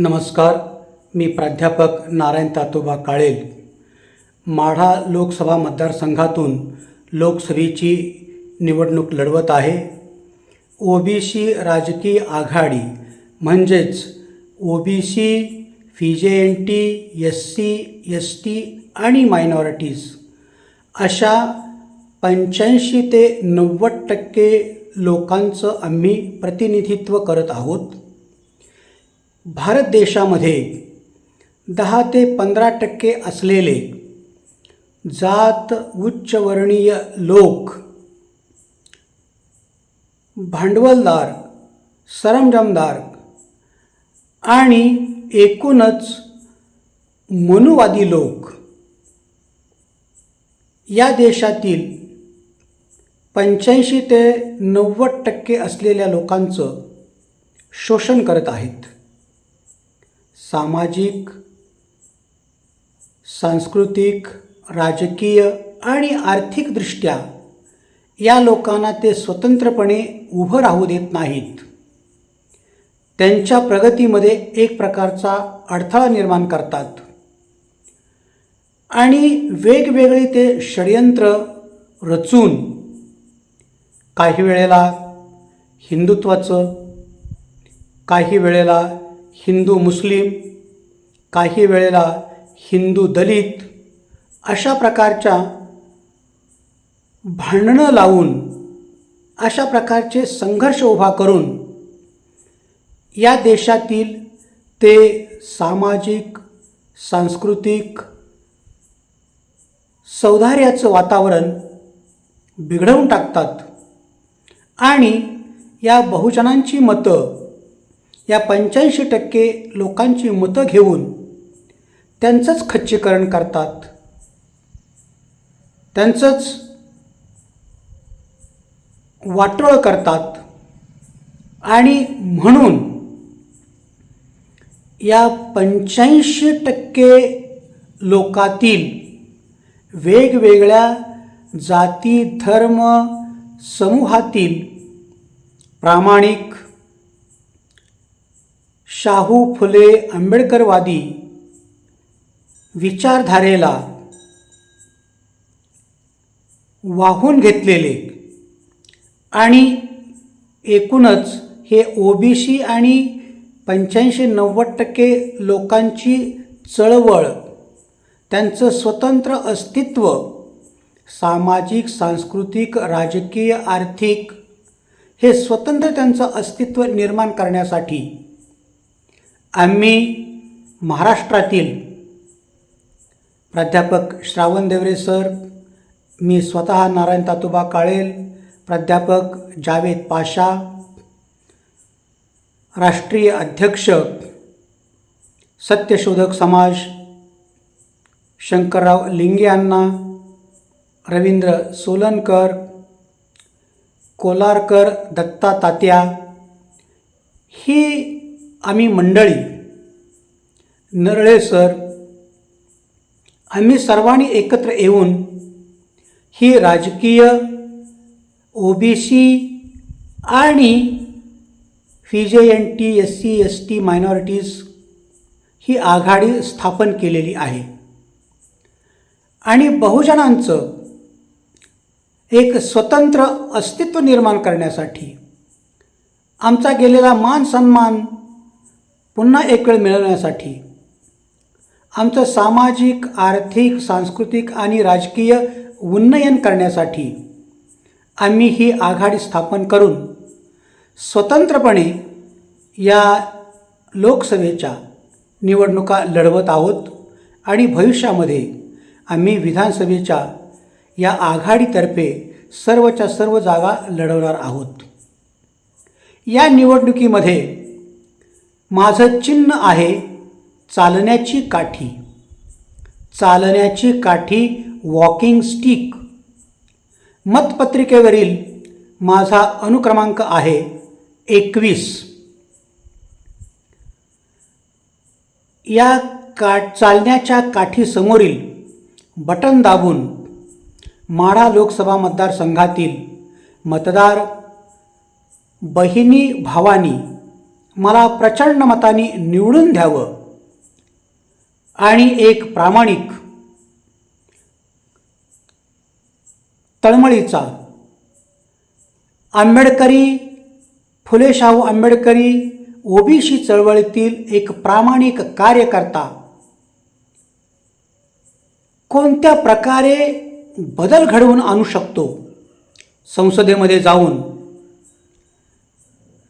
नमस्कार मी प्राध्यापक नारायण तातोबा काळेल. माढा लोकसभा मतदारसंघातून लोकसभेची निवडणूक लढवत आहे. ओ बी सी राजकीय आघाडी म्हणजेच O B C V J N T S C S T आणि मायनॉरिटीज अशा पंच्याऐंशी ते नव्वद टक्के लोकांचं आम्ही प्रतिनिधित्व करत आहोत. भारत देशामध्ये दहा ते पंधरा टक्के असलेले जात उच्चवर्णीय लोक भांडवलदार सरंजमदार आणि एकूणच मनुवादी लोक या देशातील पंच्याऐंशी ते नव्वद टक्के असलेल्या लोकांचं शोषण करत आहेत. सामाजिक सांस्कृतिक राजकीय आणि आर्थिकदृष्ट्या या लोकांना ते स्वतंत्रपणे उभं राहू देत नाहीत. त्यांच्या प्रगतीमध्ये एक प्रकारचा अडथळा निर्माण करतात. आणि वेगवेगळे ते षडयंत्र रचून काही वेळेला हिंदुत्वाचं काही वेळेला हिंदू मुस्लिम काही वेळेला हिंदू दलित अशा प्रकारच्या भांडणं लावून अशा प्रकारचे संघर्ष उभा करून या देशातील ते सामाजिक सांस्कृतिक सौधार्याचं वातावरण बिघडवून टाकतात. आणि या बहुजनांची मतं या पंच्याऐंशी टक्के लोकांची मतं घेऊन त्यांचंच खच्चीकरण करतात. त्यांचंच वाटोळ करतात. आणि म्हणून या पंच्याऐंशी टक्के लोकातील वेगवेगळ्या जाती धर्म समूहातील प्रामाणिक शाहू फुले आंबेडकरवादी विचारधारेला वाहून घेतलेले आणि एकूणच हे ओबीसी आणि पंच्याऐंशी नव्वद टक्के लोकांची चळवळ त्यांचं स्वतंत्र अस्तित्व सामाजिक सांस्कृतिक राजकीय आर्थिक हे स्वतंत्र त्यांचं अस्तित्व निर्माण करण्यासाठी आम्ही महाराष्ट्रातील प्राध्यापक श्रावण देवरे सर मी स्वतः नारायण तातोबा काळेल प्राध्यापक जावेद पाशा राष्ट्रीय अध्यक्ष सत्यशोधक समाज शंकरराव लिंगे अण्णा रवींद्र सोलनकर कोलारकर दत्ता तात्या ही आम्ही मंडळी नरळे सर आम्ही सर्वांनी एकत्र येऊन ही राजकीय ओबीसी आणि V J N T S C S T minorities ही आघाडी स्थापन केलेली आहे. आणि बहुजनांचं एक स्वतंत्र अस्तित्व निर्माण करण्यासाठी आमचा गेलेला मान सन्मान पुन्हा एक वेळ मिळवण्यासाठी आमचं सामाजिक आर्थिक सांस्कृतिक आणि राजकीय उन्नयन करण्यासाठी आम्ही ही आघाडी स्थापन करून स्वतंत्रपणे या लोकसभेच्या निवडणुका लढवत आहोत आणि भविष्यामध्ये आम्ही विधानसभेच्या या आघाडीतर्फे सर्वच्या सर्व जागा लढवणार आहोत. या निवडणुकीमध्ये माझं चिन्ह आहे चालण्याची काठी. चालण्याची काठी वॉकिंग स्टिक मतपत्रिकेवरील माझा अनुक्रमांक आहे एकवीस. या का चालण्याच्या काठीसमोरील बटन दाबून माढा लोकसभा मतदारसंघातील मतदार बहिणी भावानी मला प्रचंड मताने निवडून द्यावं. आणि एक प्रामाणिक तळमळीचा आंबेडकरी फुले शाहू आंबेडकरी ओबीसी चळवळीतील एक प्रामाणिक कार्यकर्ता कोणत्या प्रकारे बदल घडवून आणू शकतो? संसदेमध्ये जाऊन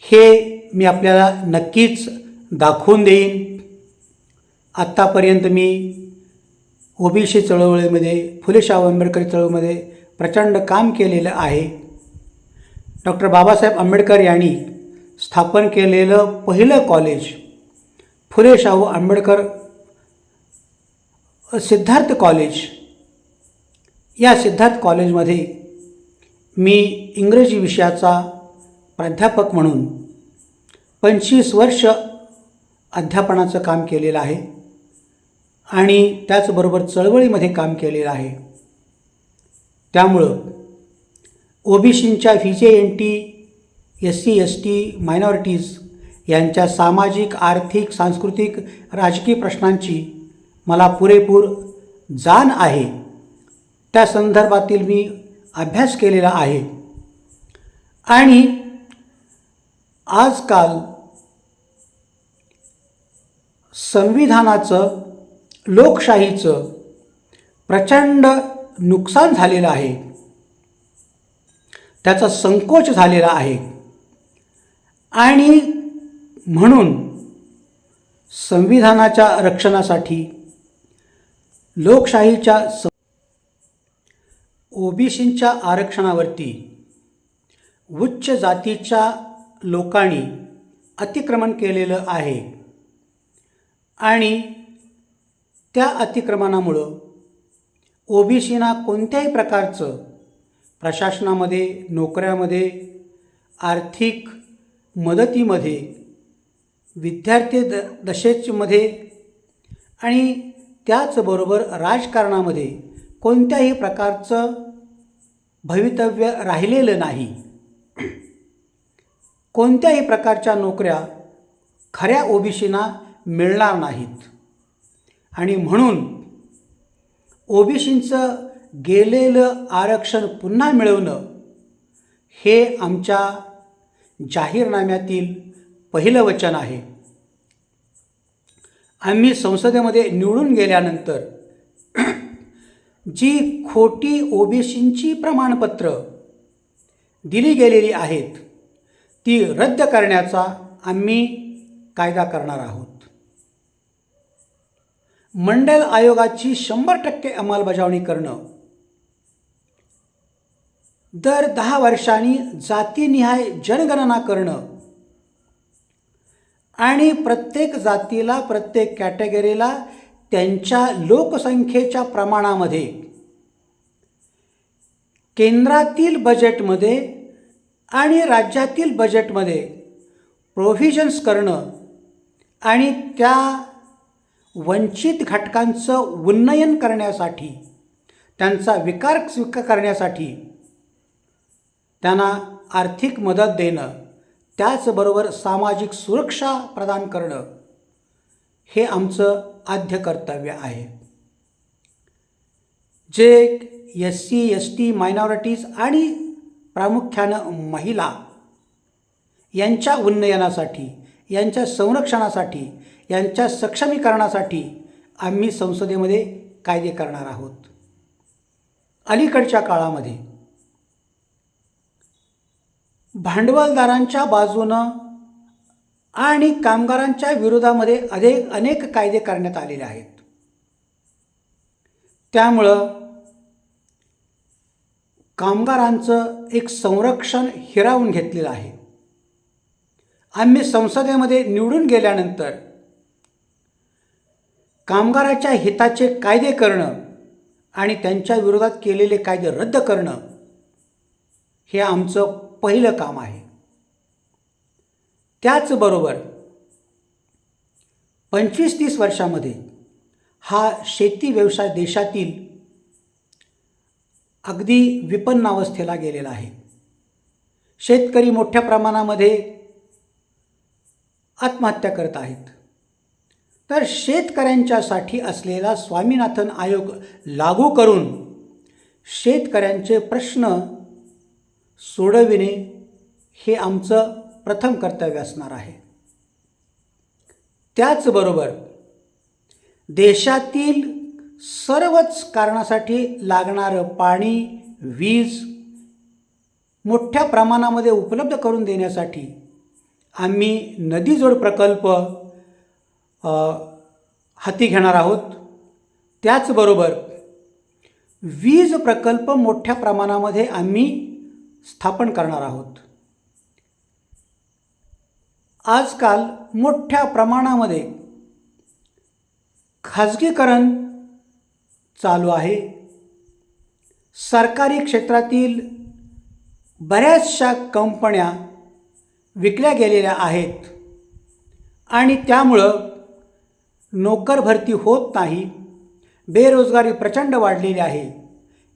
हे मी आपल्याला नक्कीच दाखवून देईन. आत्तापर्यंत मी ओबीसी चळवळीमध्ये फुले शाहू आंबेडकर चळवळीमध्ये प्रचंड काम केलेलं आहे. डॉक्टर बाबासाहेब आंबेडकर यांनी स्थापन केलेलं पहिलं कॉलेज फुले शाहू आंबेडकर सिद्धार्थ कॉलेज. या सिद्धार्थ कॉलेजमध्ये मी इंग्रजी विषयाचा प्राध्यापक म्हणून पंचवीस वर्ष अध्यापनाचं काम केलेलं आहे आणि त्याचबरोबर चळवळीमध्ये काम केलेलं आहे. त्यामुळं ओबीसींच्या V J N T S C S T minorities यांच्या सामाजिक आर्थिक सांस्कृतिक राजकीय प्रश्नांची मला पुरेपूर जाण आहे. त्या संदर्भातील मी अभ्यास केलेला आहे. आणि आजकाल संविधानाचं लोकशाहीचं प्रचंड नुकसान झालेलं आहे. त्याचा संकोच झालेला आहे. आणि म्हणून संविधानाच्या रक्षणासाठी लोकशाहीच्या स ओबीसींच्या आरक्षणावरती उच्च जातीच्या लोकांनी अतिक्रमण केलेलं आहे. आणि त्या अतिक्रमणामुळं ओबीसीना कोणत्याही प्रकारचं प्रशासनामध्ये नोकऱ्यामध्ये आर्थिक मदतीमध्ये विद्यार्थी द दशेमध्ये आणि त्याचबरोबर राजकारणामध्ये कोणत्याही प्रकारचं भवितव्य राहिलेलं नाही. कोणत्याही प्रकारच्या नोकऱ्या खऱ्या ओबीसीना मिळणार नाहीत. आणि म्हणून ओबीसींचं गेलेलं आरक्षण पुन्हा मिळवणं हे आमच्या जाहीरनाम्यातील पहिलं वचन आहे. आम्ही संसदेमध्ये निवडून गेल्यानंतर जी खोटी ओबीसींची प्रमाणपत्र दिली गेलेली आहेत ती रद्द करण्याचा आम्ही कायदा करणार आहोत. मंडल आयोगाची शंभर टक्के अंमलबजावणी करणं दर दहा वर्षांनी जातीनिहाय जनगणना करणं आणि प्रत्येक जातीला प्रत्येक कॅटेगरीला त्यांच्या लोकसंख्येच्या प्रमाणामध्ये केंद्रातील बजेटमध्ये आणि राज्यातील बजेटमध्ये प्रोव्हिजन्स करणं आणि त्या वंचित घटकांचं उन्नयन करण्यासाठी त्यांचा विकार स्वीकार करण्यासाठी त्यांना आर्थिक मदत देणं त्याचबरोबर सामाजिक सुरक्षा प्रदान करणं हे आमचं आद्य कर्तव्य आहे. जे S C S T minorities आणि प्रामुख्यानं महिला. यांच्या उन्नयनासाठी यांच्या संरक्षणासाठी यांच्या सक्षमीकरणासाठी आम्ही संसदेमध्ये कायदे करणार आहोत. अलीकडच्या काळामध्ये भांडवलदारांच्या बाजूनं आणि कामगारांच्या विरोधामध्ये अनेक अनेक कायदे करण्यात आलेले आहेत. त्यामुळं कामगारांचं एक संरक्षण हिरावून घेतलेलं आहे. आम्ही संसदेमध्ये निवडून गेल्यानंतर कामगाराच्या हिताचे कायदे करणं आणि त्यांच्या विरोधात केलेले कायदे रद्द करणं हे आमचं पहिलं काम आहे. त्याचबरोबर पंचवीस तीस वर्षामध्ये हा शेती व्यवसाय देशातील अगदी विपन्नावस्थेला गेलेला आहे. शेतकरी मोठ्या प्रमाणामध्ये आत्महत्या करत आहेत. तर शेतकऱ्यांच्यासाठी असलेला स्वामीनाथन आयोग लागू करून शेतकऱ्यांचे प्रश्न सोडविणे हे आमचं प्रथम कर्तव्य असणार आहे. त्याचबरोबर देशातील सर्वच कारणासाठी लागणारं पाणी वीज मोठ्या प्रमाणामध्ये उपलब्ध करून देण्यासाठी आम्ही नदीजोड प्रकल्प हाती घेणार आहोत. त्याचबरोबर वीज प्रकल्प मोठ्या प्रमाणामध्ये आम्ही स्थापन करणार आहोत. आजकाल मोठ्या प्रमाणामध्ये खाजगीकरण चालू आहे. सरकारी क्षेत्रातील बऱ्याचशा कंपन्या विकल्या गेलेल्या आहेत. आणि त्यामुळं नोकर भरती होत नाही बेरोजगारी प्रचंड वाढलेली आहे.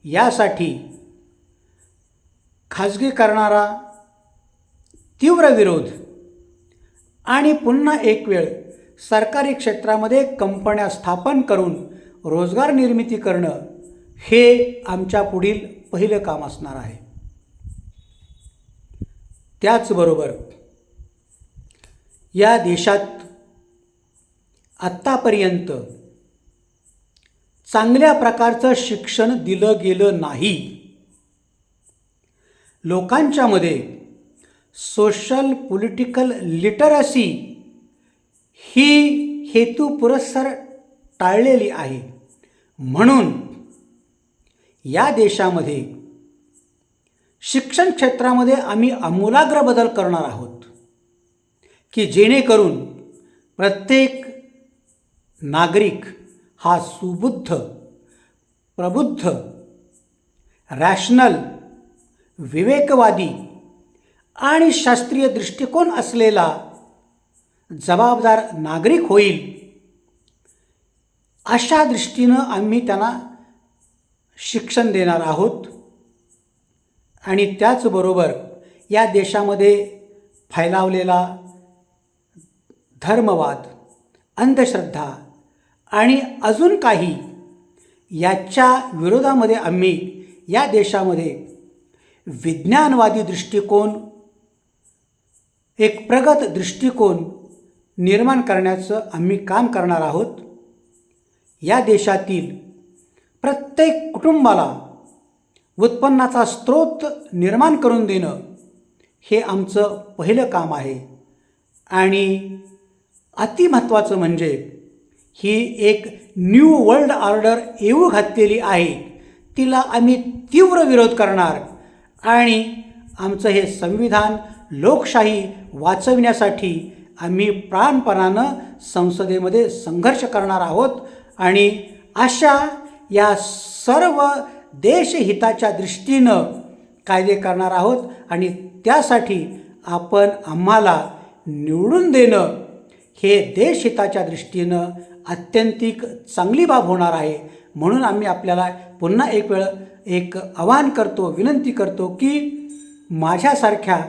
यासाठी खाजगी करणारा तीव्र विरोध आणि पुन्हा एक वेळ सरकारी क्षेत्रामध्ये कंपन्या स्थापन करून रोजगार निर्मिती करणं हे आमच्या पुढील पहिलं काम असणार आहे. त्याचबरोबर या देशात आत्तापर्यंत चांगल्या प्रकारचं शिक्षण दिलं गेलं नाही. लोकांच्यामध्ये सोशल पॉलिटिकल लिटरसी ही हेतुपुरस्सर टाळलेली आहे. म्हणून या देशामध्ये शिक्षण क्षेत्रामध्ये आम्ही आमूलाग्र बदल करणार आहोत की जेणेकरून प्रत्येक नागरिक हा सुबुद्ध प्रबुद्ध रॅशनल विवेकवादी आणि शास्त्रीय दृष्टिकोन असलेला जबाबदार नागरिक होईल अशा दृष्टीनं आम्ही त्यांना शिक्षण देणार आहोत. आणि त्याचबरोबर या देशामध्ये फैलावलेला धर्मवाद अंधश्रद्धा आणि अजून काही याच्या विरोधामध्ये आम्ही या देशामध्ये विज्ञानवादी दृष्टिकोन एक प्रगत दृष्टिकोन निर्माण करण्याचं आम्ही काम करणार आहोत. या देशातील प्रत्येक कुटुंबाला उत्पन्नाचा स्रोत निर्माण करून देणं हे आमचं पहिलं काम आहे. आणि अतिमहत्त्वाचं म्हणजे ही एक न्यू वर्ल्ड ऑर्डर येऊ घातलेली आहे. तिला आम्ही तीव्र विरोध करणार आणि आमचं हे संविधान लोकशाही वाचविण्यासाठी आम्ही प्राणपणानं संसदेमध्ये संघर्ष करणार आहोत आणि अशा या सर्व देशहिताच्या दृष्टीनं कायदे करणार आहोत आणि त्यासाठी आपण आम्हाला निवडून देणं हे देशहिताच्या दृष्टीनं अत्यंतिक चांगली बाब होणार आहे. म्हणून आम्ही आपल्याला पुन्हा एक वेळ एक आवाहन करतो विनंती करतो की माझ्यासारख्या